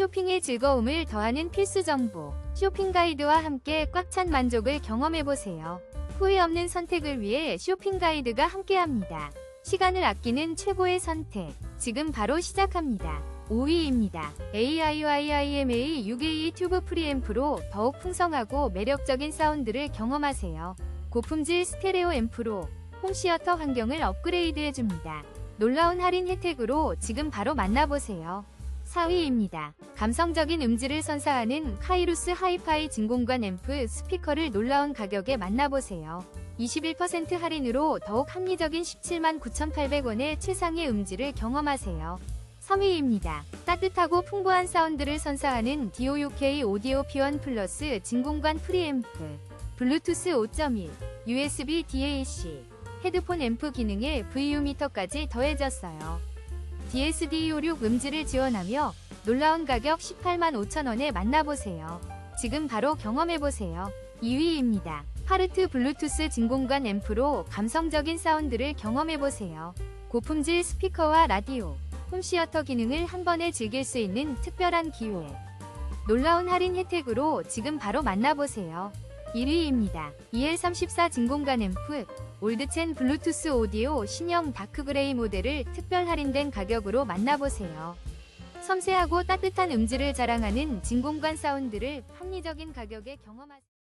쇼핑의 즐거움을 더하는 필수 정보. 쇼핑 가이드와 함께 꽉 찬 만족을 경험해보세요. 후회 없는 선택을 위해 쇼핑 가이드가 함께합니다. 시간을 아끼는 최고의 선택. 지금 바로 시작합니다. 5위입니다. AIYIMA 6A 튜브 프리앰프로 더욱 풍성하고 매력적인 사운드를 경험하세요. 고품질 스테레오 앰프로 홈시어터 환경을 업그레이드해줍니다. 놀라운 할인 혜택으로 지금 바로 만나보세요. 4위입니다. 감성적인 음질을 선사하는 카이루스 하이파이 진공관 앰프 스피커를 놀라운 가격에 만나보세요. 21% 할인으로 더욱 합리적인 17만 9,800원의 최상의 음질을 경험하세요. 3위입니다. 따뜻하고 풍부한 사운드를 선사하는 DO6K 오디오 P1 플러스 진공관 프리앰프 블루투스 5.1 USB DAC 헤드폰 앰프 기능에 VU미터까지 더해졌어요. DSD56 음질을 지원하며 놀라운 가격 18만 5천원에 만나보세요. 지금 바로 경험해보세요. 2위입니다. 파르트 블루투스 진공관 앰프로 감성적인 사운드를 경험해보세요. 고품질 스피커와 라디오, 홈시어터 기능을 한 번에 즐길 수 있는 특별한 기회. 놀라운 할인 혜택으로 지금 바로 만나보세요. 1위입니다. EL34 진공관 앰프 올드첸 블루투스 오디오 신형 다크그레이 모델을 특별 할인된 가격으로 만나보세요. 섬세하고 따뜻한 음질을 자랑하는 진공관 사운드를 합리적인 가격에 경험하세요.